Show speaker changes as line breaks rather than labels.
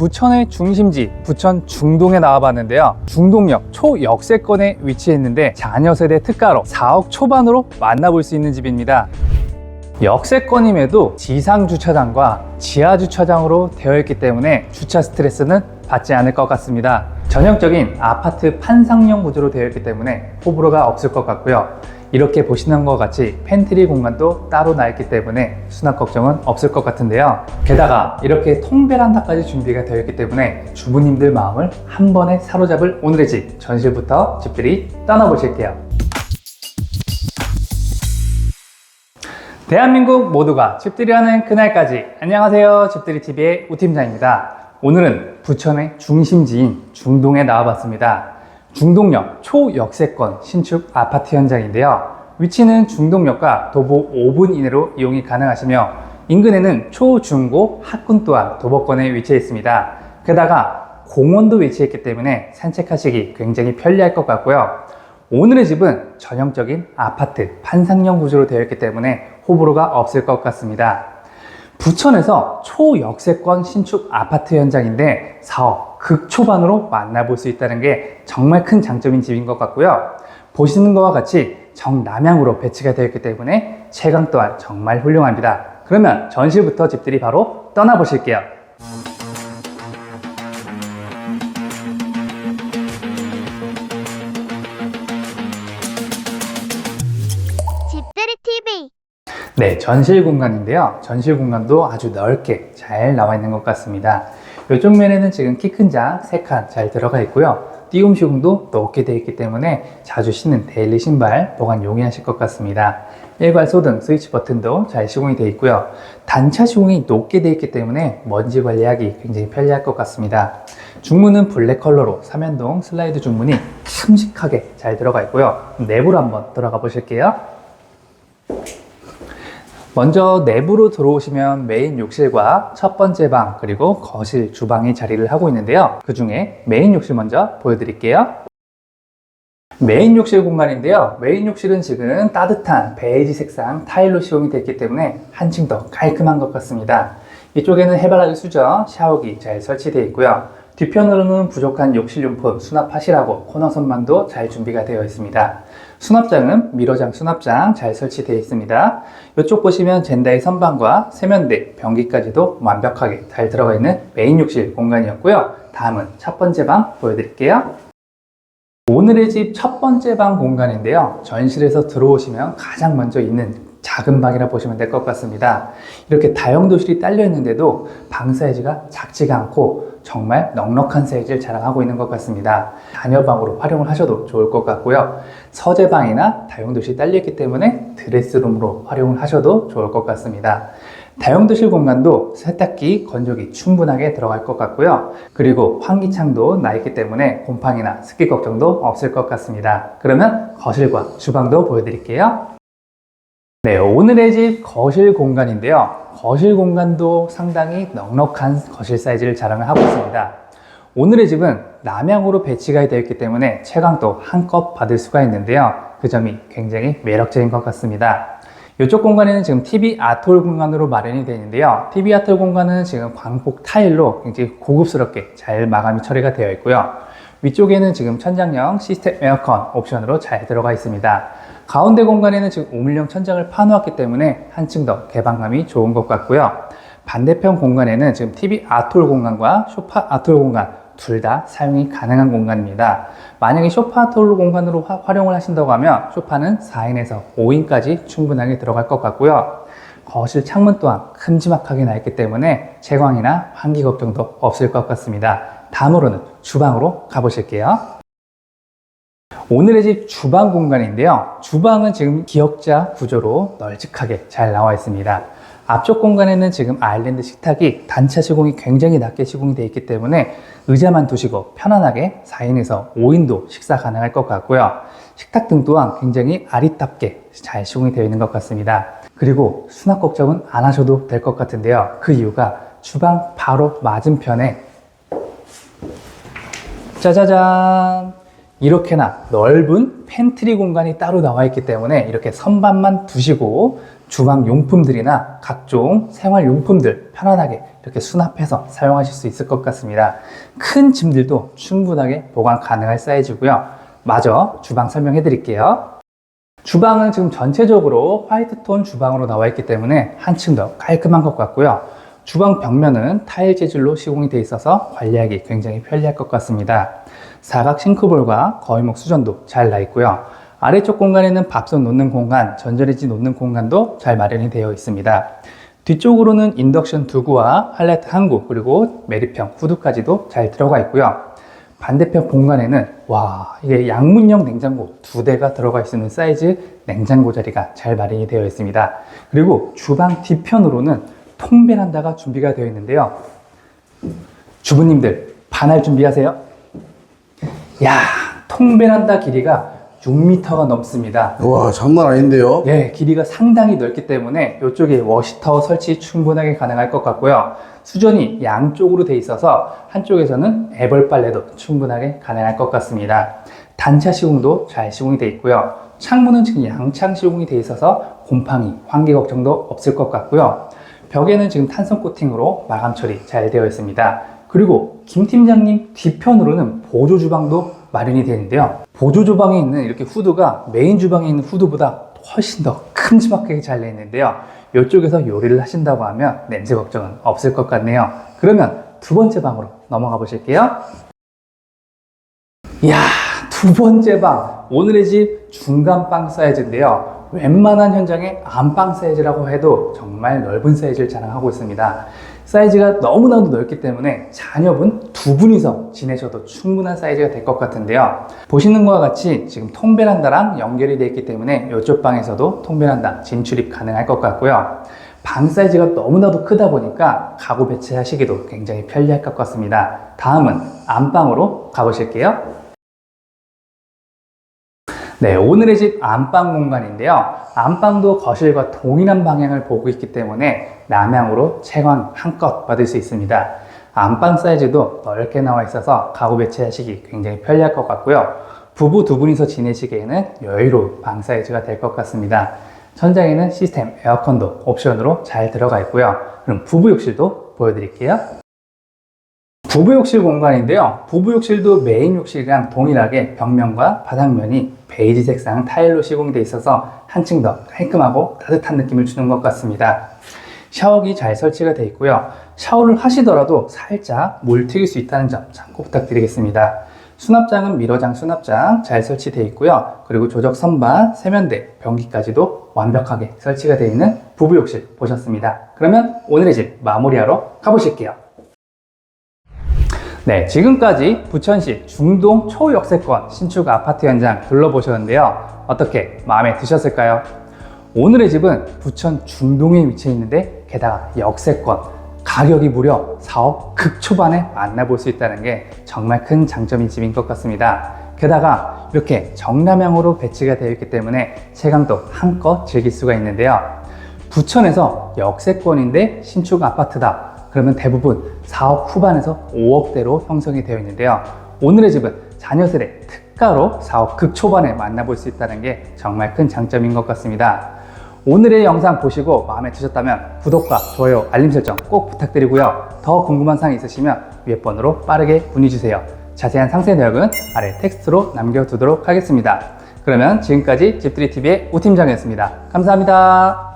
부천의 중심지 부천 중동에 나와봤는데요. 중동역 초역세권에 위치해 있는데 자녀 세대 특가로 4억 초반으로 만나볼 수 있는 집입니다. 역세권임에도 지상 주차장과 지하 주차장으로 되어 있기 때문에 주차 스트레스는 받지 않을 것 같습니다. 전형적인 아파트 판상형 구조로 되어 있기 때문에 호불호가 없을 것 같고요. 이렇게 보시는 것 같이 팬트리 공간도 따로 나 있기 때문에 수납 걱정은 없을 것 같은데요. 게다가 이렇게 통베란다까지 준비가 되어 있기 때문에 주부님들 마음을 한 번에 사로잡을 오늘의 집 전실부터 집들이 떠나보실게요. 대한민국 모두가 집들이 하는 그날까지 안녕하세요 집들이TV의 우팀장입니다 오늘은 부천의 중심지인 중동에 나와봤습니다 중동역 초역세권 신축 아파트 현장인데요. 위치는 중동역과 도보 5분 이내로 이용이 가능하시며 인근에는 초, 중, 고 학군 또한 도보권에 위치해 있습니다. 게다가 공원도 위치했기 때문에 산책하시기 굉장히 편리할 것 같고요. 오늘의 집은 전형적인 아파트 판상형 구조로 되어 있기 때문에 호불호가 없을 것 같습니다. 부천에서 초역세권 신축 아파트 현장인데 4억 극초반으로 만나볼 수 있다는 게 정말 큰 장점인 집인 것 같고요. 보시는 것과 같이 정남향으로 배치가 되어 있기 때문에 채광 또한 정말 훌륭합니다. 그러면 전시부터 집들이 바로 떠나보실게요. 네, 전실 공간인데요. 전실 공간도 아주 넓게 잘 나와 있는 것 같습니다. 이쪽 면에는 지금 키 큰 장 3칸 잘 들어가 있고요. 띄움 시공도 높게 되어 있기 때문에 자주 신는 데일리 신발 보관 용이하실 것 같습니다. 일괄 소등 스위치 버튼도 잘 시공이 되어 있고요. 단차 시공이 높게 되어 있기 때문에 먼지 관리하기 굉장히 편리할 것 같습니다. 중문은 블랙 컬러로 삼연동 슬라이드 중문이 큼직하게 잘 들어가 있고요. 내부로 한번 들어가 보실게요. 먼저 내부로 들어오시면 메인 욕실과 첫 번째 방 그리고 거실, 주방이 자리를 하고 있는데요. 그 중에 메인 욕실 먼저 보여드릴게요. 메인 욕실 공간인데요. 메인 욕실은 지금 따뜻한 베이지 색상 타일로 시공이 됐기 때문에 한층 더 깔끔한 것 같습니다. 이쪽에는 해바라기 수저, 샤워기 잘 설치되어 있고요. 뒤편으로는 부족한 욕실용품 수납하시라고 코너 선반도 잘 준비가 되어 있습니다. 수납장은 미러장 수납장 잘 설치되어 있습니다. 이쪽 보시면 젠다의 선반과 세면대, 변기까지도 완벽하게 잘 들어가 있는 메인 욕실 공간이었고요. 다음은 첫 번째 방 보여드릴게요. 오늘의 집 첫 번째 방 공간인데요. 전실에서 들어오시면 가장 먼저 있는 작은 방이라 보시면 될 것 같습니다. 이렇게 다용도실이 딸려 있는데도 방 사이즈가 작지가 않고 정말 넉넉한 사이즈를 자랑하고 있는 것 같습니다. 자녀방으로 활용을 하셔도 좋을 것 같고요. 서재방이나 다용도실이 딸려 있기 때문에 드레스룸으로 활용을 하셔도 좋을 것 같습니다. 다용도실 공간도 세탁기, 건조기 충분하게 들어갈 것 같고요. 그리고 환기창도 나 있기 때문에 곰팡이나 습기 걱정도 없을 것 같습니다. 그러면 거실과 주방도 보여드릴게요. 네, 오늘의 집 거실 공간인데요. 거실 공간도 상당히 넉넉한 거실 사이즈를 자랑을 하고 있습니다. 오늘의 집은 남향으로 배치가 되어 있기 때문에 채광도 한껏 받을 수가 있는데요. 그 점이 굉장히 매력적인 것 같습니다. 이쪽 공간에는 지금 TV 아톨 공간으로 마련이 되어 있는데요. TV 아톨 공간은 지금 광폭 타일로 굉장히 고급스럽게 잘 마감이 처리가 되어 있고요. 위쪽에는 지금 천장형 시스템 에어컨 옵션으로 잘 들어가 있습니다. 가운데 공간에는 지금 우물형 천장을 파놓았기 때문에 한층 더 개방감이 좋은 것 같고요. 반대편 공간에는 지금 TV 아톨 공간과 소파 아톨 공간 둘 다 사용이 가능한 공간입니다. 만약에 소파 아톨 공간으로 화- 활용을 하신다고 하면 소파는 4인에서 5인까지 충분하게 들어갈 것 같고요. 거실 창문 또한 큼지막하게 나 있기 때문에 채광이나 환기 걱정도 없을 것 같습니다. 다음으로는 주방으로 가보실게요. 오늘의 집 주방 공간인데요. 주방은 지금 기역자 구조로 널찍하게 잘 나와 있습니다. 앞쪽 공간에는 지금 아일랜드 식탁이 단차 시공이 굉장히 낮게 시공이 되어 있기 때문에 의자만 두시고 편안하게 4인에서 5인도 식사 가능할 것 같고요. 식탁 등 또한 굉장히 아리답게 잘 시공이 되어 있는 것 같습니다. 그리고 수납 걱정은 안 하셔도 될 것 같은데요. 그 이유가 주방 바로 맞은편에 짜자잔! 이렇게나 넓은 팬트리 공간이 따로 나와 있기 때문에 이렇게 선반만 두시고 주방 용품들이나 각종 생활 용품들 편안하게 이렇게 수납해서 사용하실 수 있을 것 같습니다. 큰 짐들도 충분하게 보관 가능할 사이즈고요. 마저 주방 설명해 드릴게요. 주방은 지금 전체적으로 화이트 톤 주방으로 나와 있기 때문에 한층 더 깔끔한 것 같고요. 주방 벽면은 타일 재질로 시공이 되어 있어서 관리하기 굉장히 편리할 것 같습니다. 사각 싱크볼과 거위목 수전도 잘 나 있고요. 아래쪽 공간에는 밥솥 놓는 공간, 전자레인지 놓는 공간도 잘 마련이 되어 있습니다. 뒤쪽으로는 인덕션 두구와 할레트 한 구, 그리고 메리평 후드까지도 잘 들어가 있고요. 반대편 공간에는 와 이게 양문형 냉장고 두 대가 들어가 있는 사이즈 냉장고 자리가 잘 마련이 되어 있습니다. 그리고 주방 뒤편으로는 통베란다가 준비가 되어 있는데요. 주부님들 반할 준비하세요. 야 통베란다 길이가 6m가 넘습니다.
와 장난 아닌데요?
예, 길이가 상당히 넓기 때문에 이쪽에 워시타워 설치 충분하게 가능할 것 같고요. 수전이 양쪽으로 돼 있어서 한쪽에서는 애벌 빨래도 충분하게 가능할 것 같습니다. 단차 시공도 잘 시공이 돼 있고요. 창문은 지금 양창 시공이 돼 있어서 곰팡이, 환기 걱정도 없을 것 같고요. 벽에는 지금 탄성 코팅으로 마감 처리 잘 되어 있습니다. 그리고 김 팀장님 뒤편으로는 보조 주방도 마련이 되는데요. 보조 주방에 있는 이렇게 후드가 메인 주방에 있는 후드보다 훨씬 더 큼지막하게 잘 내있는데요. 이쪽에서 요리를 하신다고 하면 냄새 걱정은 없을 것 같네요. 그러면 두 번째 방으로 넘어가 보실게요. 이야, 두 번째 방. 오늘의 집 중간 방 사이즈인데요. 웬만한 현장의 안방 사이즈라고 해도 정말 넓은 사이즈를 자랑하고 있습니다. 사이즈가 너무나도 넓기 때문에 자녀분 두 분이서 지내셔도 충분한 사이즈가 될 것 같은데요. 보시는 것과 같이 지금 통베란다랑 연결이 되어 있기 때문에 이쪽 방에서도 통베란다 진출입 가능할 것 같고요. 방 사이즈가 너무나도 크다 보니까 가구 배치하시기도 굉장히 편리할 것 같습니다. 다음은 안방으로 가보실게요. 네, 오늘의 집 안방 공간인데요. 안방도 거실과 동일한 방향을 보고 있기 때문에 남향으로 채광 한껏 받을 수 있습니다. 안방 사이즈도 넓게 나와 있어서 가구 배치하시기 굉장히 편리할 것 같고요. 부부 두 분이서 지내시기에는 여유로운 방 사이즈가 될 것 같습니다. 천장에는 시스템 에어컨도 옵션으로 잘 들어가 있고요. 그럼 부부 욕실도 보여드릴게요. 부부 욕실 공간인데요. 부부 욕실도 메인 욕실이랑 동일하게 벽면과 바닥면이 베이지 색상 타일로 시공이 되어 있어서 한층 더 깔끔하고 따뜻한 느낌을 주는 것 같습니다. 샤워기 잘 설치가 되어 있고요. 샤워를 하시더라도 살짝 물 튀길 수 있다는 점 참고 부탁드리겠습니다. 수납장은 미러장 수납장 잘 설치되어 있고요. 그리고 조적 선반, 세면대, 변기까지도 완벽하게 설치가 되어 있는 부부 욕실 보셨습니다. 그러면 오늘의 집 마무리하러 가보실게요. 네, 지금까지 부천시 중동 초역세권 신축 아파트 현장 둘러보셨는데요. 어떻게 마음에 드셨을까요? 오늘의 집은 부천 중동에 위치해 있는데 게다가 역세권 가격이 무려 4억 극초반에 만나볼 수 있다는 게 정말 큰 장점인 집인 것 같습니다. 게다가 이렇게 정남향으로 배치가 되어 있기 때문에 체감도 한껏 즐길 수가 있는데요. 부천에서 역세권인데 신축 아파트다. 그러면 대부분 4억 후반에서 5억대로 형성이 되어 있는데요. 오늘의 집은 자녀 세대 특가로 4억 극초반에 만나볼 수 있다는 게 정말 큰 장점인 것 같습니다. 오늘의 영상 보시고 마음에 드셨다면 구독과 좋아요, 알림 설정 꼭 부탁드리고요. 더 궁금한 사항 있으시면 위에 번호로 빠르게 문의주세요. 자세한 상세 내역은 아래 텍스트로 남겨두도록 하겠습니다. 그러면 지금까지 집들이TV의 우팀장이었습니다. 감사합니다.